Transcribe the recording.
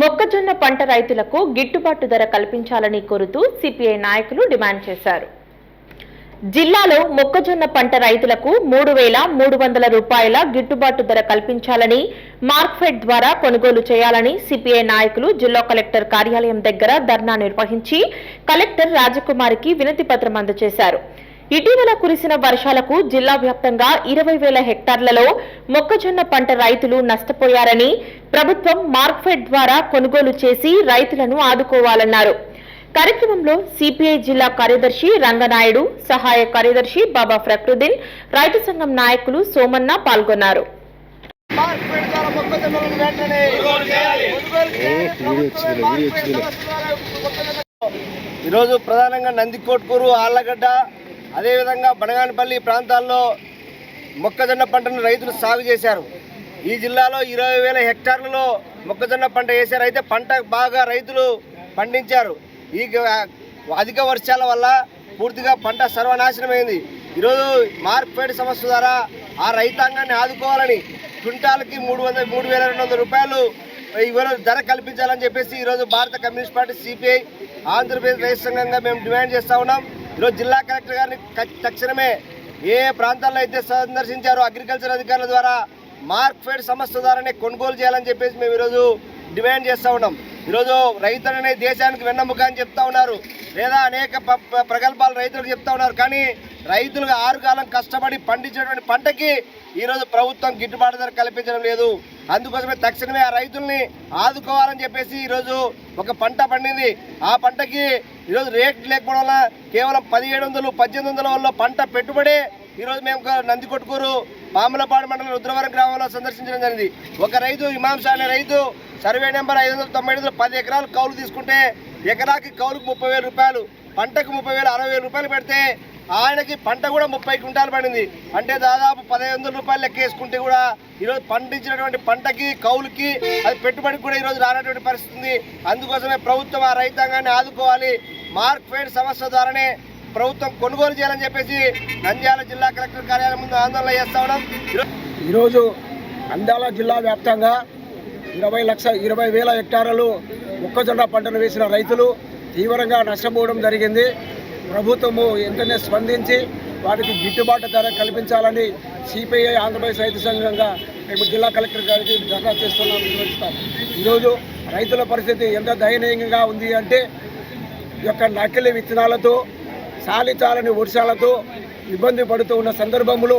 మొక్కజొన్న పంట రైతులకు గిట్టుబాటు ధర కల్పించాలని కోరుతూ సిపిఐ నాయకులు డిమాండ్ చేశారు. జిల్లాలో మొక్కజొన్న పంట రైతులకు మూడు వేల మూడు వందల రూపాయల గిట్టుబాటు ధర కల్పించాలని మార్క్ఫెడ్ ద్వారా కొనుగోలు చేయాలని సిపిఐ నాయకులు జిల్లా కలెక్టర్ కార్యాలయం దగ్గర ధర్నా నిర్వహించి కలెక్టర్ రాజకుమారికి వినతి పత్రం అందజేశారు. ఇటీవల కురిసిన వర్షాలకు జిల్లా వ్యాప్తంగా ఇరవై వేల హెక్టార్లలో మొక్కజొన్న పంట రైతులు నష్టపోయారని ప్రభుత్వం మార్క్ఫెడ్ ద్వారా కొనుగోలు చేసి రైతులను ఆదుకోవాలన్నారు. కార్యక్రమంలో సిపిఐ జిల్లా కార్యదర్శి రంగనాయుడు సహాయ కార్యదర్శి బాబా ఫక్రుద్దీన్ రైతు సంఘం నాయకులు సోమన్న పాల్గొన్నారు. మార్కెట్ ద్వారా మొక్కజొన్నలను వెంటనే కొనుగోలు చేయాలి. మార్కెట్ ద్వారా మొక్కజొన్న- ఈరోజు ప్రధానంగా నందికోట్కూరు ఆళ్ళగడ్డ అదేవిధంగా బనగానపల్లి ప్రాంతాల్లో మొక్కజొన్న పంటను రైతులు సాగు చేశారు. ఈ జిల్లాలో ఇరవై వేల హెక్టార్లలో మొక్కజొన్న పంట వేశారు. అయితే పంట బాగా రైతులు పండించారు. ఈ అధిక వర్షాల వల్ల పూర్తిగా పంట సర్వనాశనమైంది. ఈరోజు మార్క్ఫెడ్ సంస్థ ద్వారా ఆ రైతాంగాన్ని ఆదుకోవాలని క్వింటాల్కి మూడు వందల మూడు వేల రెండు వందల రూపాయలు ఈరోజు ధర కల్పించాలని చెప్పేసి ఈరోజు భారత కమ్యూనిస్ట్ పార్టీ సిపిఐ ఆంధ్రప్రదేశ్ రైతు సంఘంగా మేము డిమాండ్ చేస్తా ఉన్నాం. ఈరోజు జిల్లా కలెక్టర్ గారిని తక్షణమే ఏ ప్రాంతాల్లో అయితే సందర్శించారో అగ్రికల్చర్ అధికారుల ద్వారా మార్క్ఫెడ్ సంస్థ ద్వారానే కొనుగోలు చేయాలని చెప్పేసి మేము ఈరోజు డిమాండ్ చేస్తూ ఉన్నాం. ఈరోజు రైతులనే దేశానికి వెన్నెముక అని చెప్తా ఉన్నారు. లేదా అనేక ప- ప్రగల్భాలు రైతులకు చెప్తా ఉన్నారు. కానీ రైతులుగా ఆరు కాలం కష్టపడి పండించేటువంటి పంటకి ఈరోజు ప్రభుత్వం గిట్టుబాటు ధర కల్పించడం లేదు. అందుకోసమే తక్షణమే ఆ రైతుల్ని ఆదుకోవాలని చెప్పేసి ఈరోజు ఒక పంట పండింది. ఆ పంటకి ఈరోజు రేట్ లేకపోవడం వల్ల కేవలం పదిహేడు వందలు పద్దెనిమిది వందల వల్ల పంట పెట్టుబడి ఈరోజు మేము ఒక నందికొట్కూరు పాములపాడు మండలం రుద్రవరం గ్రామంలో సందర్శించడం జరిగింది. ఒక రైతు ఇమాంసా అనే రైతు సర్వే నెంబర్ ఐదు వందల తొంభై ఐదు పది ఎకరాలు కౌలు తీసుకుంటే ఎకరాకి కౌలుకు ముప్పై వేల రూపాయలు పంటకు ముప్పై వేలు అరవై వేల రూపాయలు పెడితే ఆయనకి పంట కూడా ముప్పై క్వింటాలు పడింది. అంటే దాదాపు పదిహేను వందల రూపాయలు లెక్క వేసుకుంటే కూడా ఈరోజు పండించినటువంటి పంటకి కౌలుకి అది పెట్టుబడికి కూడా ఈరోజు రానటువంటి పరిస్థితి ఉంది. అందుకోసమే ప్రభుత్వం ఆ రైతాంగాన్ని ఆదుకోవాలి. మార్క్ ఫెడ్ సంస్థ ద్వారానే ప్రభుత్వం కొనుగోలు చేయాలని చెప్పేసి నంద్యాల జిల్లా కలెక్టర్ కార్యాలయం ముందు ఆందోళన చేస్తా ఉన్నాం. ఈరోజు ఈరోజు అందాల జిల్లా వ్యాప్తంగా ఇరవై లక్ష ఇరవై వేల హెక్టార్లు మొక్కజొన్న పంటను వేసిన రైతులు తీవ్రంగా నష్టపోవడం జరిగింది. ప్రభుత్వము వెంటనే స్పందించి వారికి గిట్టుబాటు ధర కల్పించాలని సిపిఐ ఆంధ్రప్రదేశ్ రైతు సంఘంగా మేము జిల్లా కలెక్టర్ గారికి ధర్నా చేస్తున్నాం నిర్వహిస్తాం. ఈరోజు రైతుల పరిస్థితి ఎంత దయనీయంగా ఉంది అంటే యొక్క నకిలీ విత్తనాలతో సాలిచాలని వర్షాలతో ఇబ్బంది పడుతూ ఉన్న సందర్భంలో